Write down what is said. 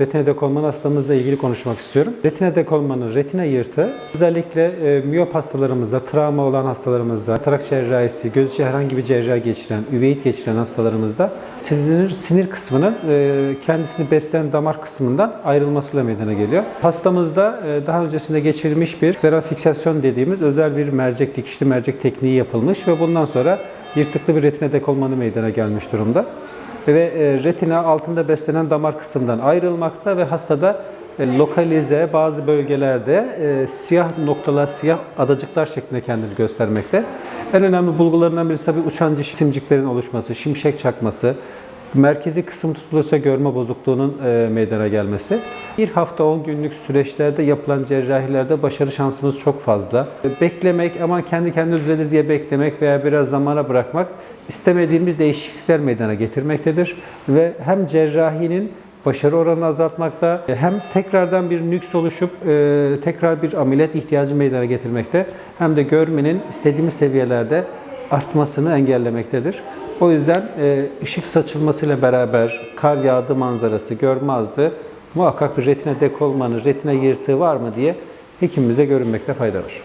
retina dekolmanı hastamızla ilgili konuşmak istiyorum. Retina dekolmanı, retina yırtığı özellikle e, miyop hastalarımızda, travma olan hastalarımızda, katarak cerrahisi, göz içi herhangi bir cerrahi geçiren, üveit geçiren hastalarımızda sinir, sinir kısmının e, kendisini besleyen damar kısmından ayrılmasıyla meydana geliyor. Hastamızda e, daha öncesinde geçirilmiş bir steral fiksasyon dediğimiz özel bir mercek, dikişli mercek tekniği yapılmış ve bundan sonra yırtıklı bir retina dekolmanı meydana gelmiş durumda ve e, retina altında beslenen damar kısmından ayrılmakta ve hastada e, lokalize bazı bölgelerde e, siyah noktalar, siyah adacıklar şeklinde kendini göstermekte. En önemli bulgularından birisi tabii uçan diş simciklerin oluşması, şimşek çakması, merkezi kısım tutulursa görme bozukluğunun meydana gelmesi. Bir hafta 10 günlük süreçlerde yapılan cerrahilerde başarı şansımız çok fazla. Beklemek ama kendi kendine düzelir diye beklemek veya biraz zamana bırakmak istemediğimiz değişiklikler meydana getirmektedir. Ve hem cerrahinin başarı oranını azaltmakta hem tekrardan bir nüks oluşup e, tekrar bir ameliyat ihtiyacı meydana getirmekte hem de görmenin istediğimiz seviyelerde artmasını engellemektedir. O yüzden e, ışık saçılmasıyla beraber kar yağdı manzarası, görme azlığı muhakkak bir retina dekolmanı, retina yırtığı var mı diye hekimimize görünmekte fayda var.